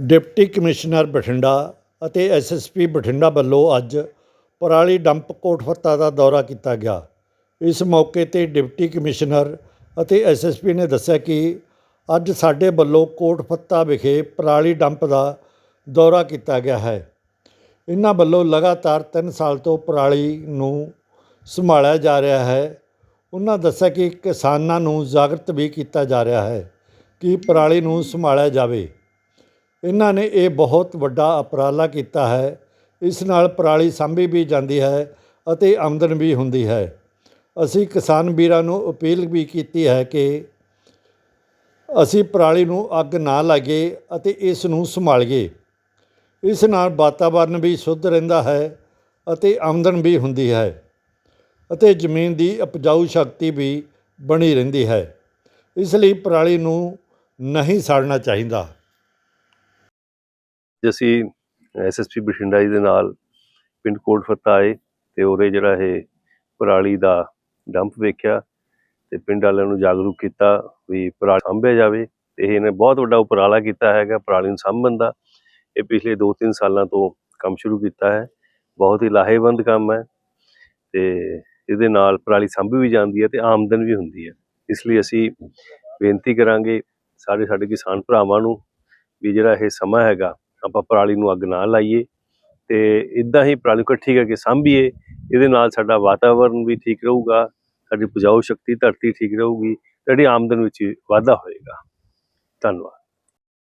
Deputy commissioner Bathinda ਅਤੇ SSP Bathinda ਵੱਲੋਂ ਅੱਜ ਪਰਾਲੀ ਡੰਪ ਕੋਟਫੱਤਾ ਦਾ ਦੌਰਾ ਕੀਤਾ ਗਿਆ। ਇਸ ਮੌਕੇ ਤੇ ਡਿਪਟੀ ਕਮਿਸ਼ਨਰ ਅਤੇ ਐਸਐਸਪੀ ਨੇ ਦੱਸਿਆ ਕਿ ਅੱਜ ਸਾਡੇ ਵੱਲੋਂ ਕੋਟਫੱਤਾ ਵਿਖੇ ਪਰਾਲੀ ਡੰਪ ਦਾ ਦੌਰਾ ਕੀਤਾ ਗਿਆ ਹੈ। ਇਹਨਾਂ ਵੱਲੋਂ ਲਗਾਤਾਰ 3 ਸਾਲ ਤੋਂ ਪਰਾਲੀ ਨੂੰ ਸੰਭਾਲਿਆ ਜਾ ਰਿਹਾ ਹੈ। ਉਹਨਾਂ ਦੱਸਿਆ ਕਿ ਕਿਸਾਨਾਂ ਨੂੰ ਜਾਗਰਤ ਵੀ ਕੀਤਾ ਜਾ ਰਿਹਾ ਹੈ ਕਿ ਪਰਾਲੀ ਨੂੰ ਸੰਭਾਲਿਆ ਜਾਵੇ। ਇਹਨਾਂ ਨੇ ਇਹ ਬਹੁਤ ਵੱਡਾ ਉਪਰਾਲਾ ਕੀਤਾ ਹੈ। ਇਸ ਨਾਲ ਪਰਾਲੀ ਸਾਂਭੀ ਵੀ ਜਾਂਦੀ ਹੈ ਅਤੇ ਆਮਦਨ ਵੀ ਹੁੰਦੀ ਹੈ। ਅਸੀਂ ਕਿਸਾਨ ਵੀਰਾਂ ਨੂੰ ਅਪੀਲ ਵੀ ਕੀਤੀ ਹੈ ਕਿ ਅਸੀਂ ਪਰਾਲੀ ਨੂੰ ਅੱਗ ਨਾ ਲਾਈਏ ਅਤੇ ਇਸ ਨੂੰ ਸੰਭਾਲੀਏ। ਇਸ ਨਾਲ ਵਾਤਾਵਰਨ ਵੀ ਸ਼ੁੱਧ ਰਹਿੰਦਾ ਹੈ ਅਤੇ ਆਮਦਨ ਵੀ ਹੁੰਦੀ ਹੈ ਅਤੇ ਜ਼ਮੀਨ ਦੀ ਉਪਜਾਊ ਸ਼ਕਤੀ ਵੀ ਬਣੀ ਰਹਿੰਦੀ ਹੈ। ਇਸ ਲਈ ਪਰਾਲੀ ਨੂੰ ਨਹੀਂ ਸਾੜਨਾ ਚਾਹੀਦਾ। ਅੱਜ ਅਸੀਂ ਐਸਐਸਪੀ ਬਠਿੰਡਾ ਜੀ ਦੇ ਨਾਲ ਪਿੰਡ ਕੋਟਫੱਤਾ ਆਏ ਤੇ ਉਰੇ ਜਿਹੜਾ ਇਹ ਪਰਾਲੀ ਦਾ ਡੰਪ ਵੇਖਿਆ ਤੇ ਪਿੰਡ ਵਾਲਿਆਂ ਨੂੰ ਜਾਗਰੂਕ ਕੀਤਾ ਵੀ ਪਰਾਲੀ ਸਾਂਭਿਆ ਜਾਵੇ ਤੇ ਇਹਨੇ ਬਹੁਤ ਵੱਡਾ ਉਪਰਾਲਾ ਕੀਤਾ ਹੈਗਾ ਪਰਾਲੀ ਨੂੰ ਸਾਂਭਣ ਦਾ। ਇਹ ਪਿਛਲੇ 2-3 ਸਾਲਾਂ ਤੋਂ ਕੰਮ ਸ਼ੁਰੂ ਕੀਤਾ ਹੈ। ਬਹੁਤ ਹੀ ਲਾਹੇਵੰਦ ਕੰਮ ਹੈ ਤੇ ਇਹਦੇ ਨਾਲ ਪਰਾਲੀ ਸਾਂਭੀ ਵੀ ਜਾਂਦੀ ਹੈ ਤੇ ਆਮਦਨ ਵੀ ਹੁੰਦੀ ਹੈ। ਇਸ ਲਈ ਅਸੀਂ ਬੇਨਤੀ ਕਰਾਂਗੇ ਸਾਰੇ ਸਾਡੇ ਕਿਸਾਨ ਭਰਾਵਾਂ ਨੂੰ ਵੀ ਜਿਹੜਾ ਇਹ ਸਮਾਂ ਹੈਗਾ ਆਪਾਂ ਪਰਾਲੀ ਨੂੰ ਅੱਗ ਨਾ ਲਾਈਏ ਤੇ ਇਦਾਂ ਹੀ ਪਰਾਲੀ ਇਕੱਠੀ ਕਰਕੇ ਸਾਂਭੀਏ, ਇਹਦੇ ਨਾਲ ਸਾਡਾ ਵਾਤਾਵਰਨ ਵੀ ਠੀਕ ਰਹੂਗਾ, ਸਾਡੀ ਉਪਜਾਊ ਸ਼ਕਤੀ ਧਰਤੀ ਠੀਕ ਰਹੂਗੀ ਸਾਡੀ ਆਮਦਨ ਵਿੱਚ ਵਾਧਾ ਹੋਏਗਾ। ਧੰਨਵਾਦ।